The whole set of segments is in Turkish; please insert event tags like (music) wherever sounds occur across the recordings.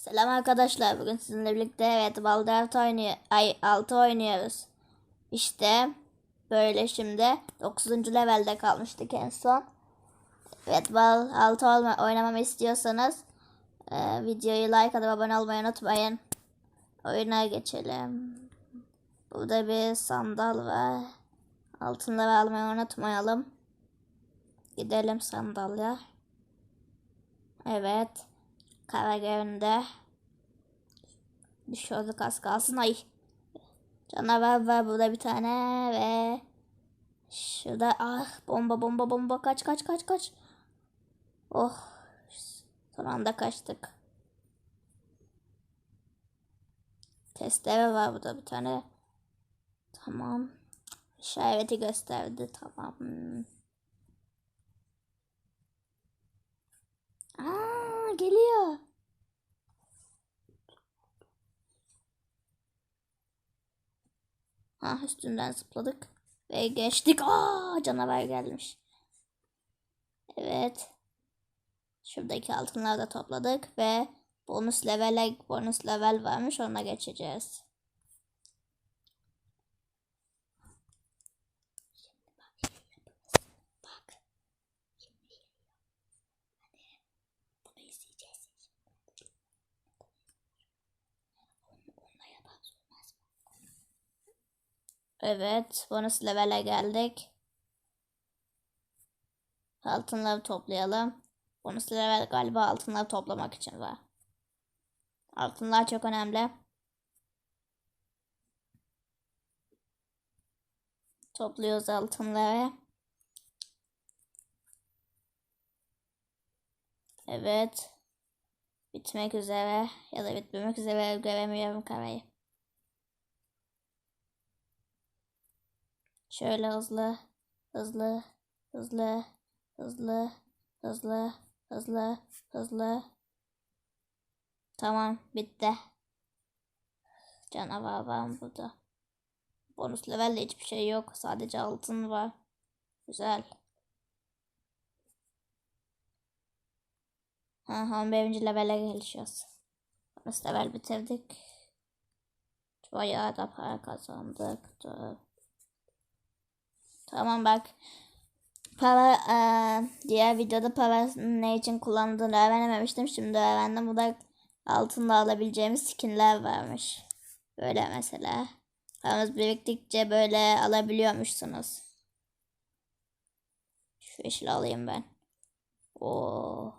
Selam arkadaşlar. Bugün sizinle birlikte evet Baldur's oynuyor. Ay 6 oynuyoruz. İşte böyle şimdi 9. levelde kalmıştık en son. Evet Bal 6 olma, oynamamı istiyorsanız e, videoyu like atıp abone olmayı unutmayın. Oyuna geçelim. Burada bir sandal var. Altında ve almayı unutmayalım. Gidelim sandalya. Evet. Kara göründe. Düşüyorduk az kalsın. Ay. Canavar var burada bir tane ve şurada ah bomba bomba bomba kaç kaç kaç kaç. Oh. Son anda kaçtık. Testere var burada bir tane. Tamam. İşareti gösterdi. Tamam. Geliyor. Ha üstünden zıpladık ve geçtik. Aa canavar gelmiş. Evet. Şuradaki altınları da topladık ve bonus level'e bonus level varmış ona geçeceğiz. Evet, bonus level'e geldik. Altınları toplayalım. Bonus level galiba altınları toplamak için var. Altınlar çok önemli. Topluyoruz altınları. Evet. Bitmek üzere ya da bitmemek üzere göremiyorum kamerayı. Şöyle hızlı, hızlı, hızlı, hızlı, hızlı, hızlı, hızlı. Tamam, bitti. Canavar var burada? Bonus levelde hiçbir şey yok. Sadece altın var. Güzel. Ha, 11. levele gelişiyoruz. Bonus level bitirdik. Bayağı da para kazandık. Dur. Tamam bak. Para eee, diğer videoda para ne için kullandığını öğrenememiştim. Şimdi öğrendim. Bu da altında alabileceğimiz skinler varmış. Böyle mesela. Paramız biriktikçe böyle alabiliyormuşsunuz. Şu yeşili alayım ben. Oo.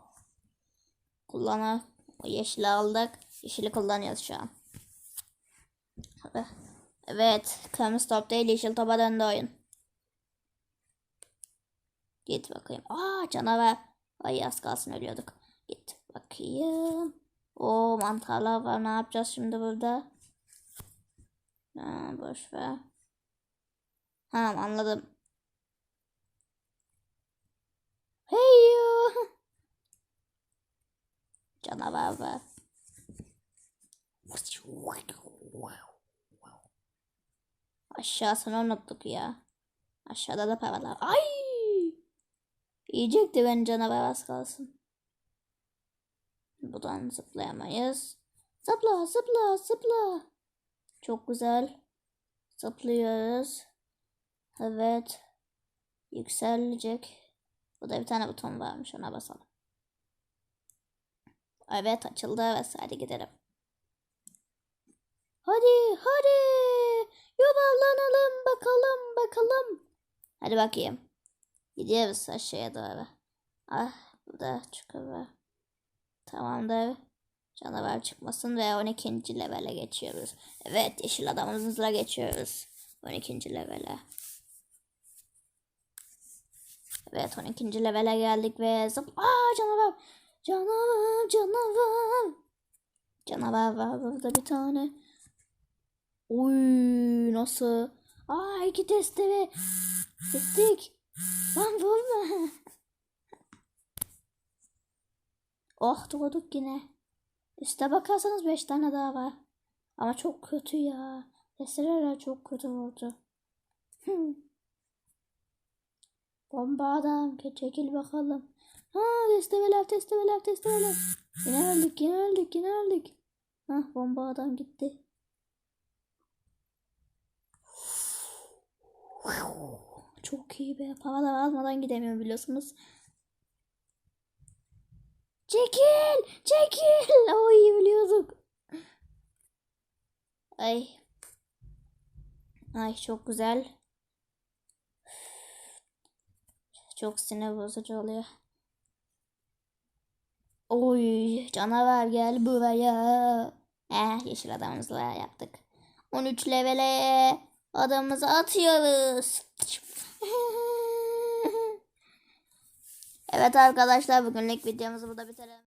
Kullana yeşili aldık. Yeşili kullanıyoruz şu an. Evet. Kırmızı top değil yeşil topa döndü oyun. Git bakayım. Aa canavar. Ay az kalsın ölüyorduk. Git bakayım. O mantarlar var. Ne yapacağız şimdi burada? Ha, boş ver. Ha anladım. Hey yo. Canavar var. Aşağısını unuttuk ya. Aşağıda da paralar. Ay! Yiyecekti beni canavar az kalsın. Buradan zıplayamayız. Zıpla zıpla zıpla. Çok güzel. Zıplıyoruz. Evet. Yükselecek. Burada bir tane buton varmış ona basalım. Evet açıldı evet hadi gidelim. Hadi hadi. Yuvarlanalım bakalım bakalım. Hadi bakayım. Gidiyoruz aşağıya doğru. Ah burada çukur var. Tamamdır. Canavar çıkmasın ve 12. levele geçiyoruz. Evet yeşil adamımızla geçiyoruz. 12. levele. Evet 12. levele geldik ve zıp... Aa canavar! Canavar! Canavar! Canavar var burada bir tane. Oy nasıl? Aa iki testere. Sıktık. Lan vurma. Oh doğduk yine. Üste bakarsanız 5 tane daha var. Ama çok kötü ya. Testereler çok kötü oldu. Bomba adam. Çekil bakalım. Ha testereler testereler testereler. Yine öldük yine öldük yine öldük. Hah bomba adam gitti. Çok iyi be. Havadan almadan gidemiyorum biliyorsunuz. Çekil! Çekil! (laughs) O iyi biliyorduk. Ay. Ay çok güzel. Çok sinir bozucu oluyor. Oy canavar gel buraya. Eh yeşil adamımızla yaptık. 13 levele adamımızı atıyoruz. (laughs) Evet arkadaşlar bugünlük videomuzu burada bitirelim.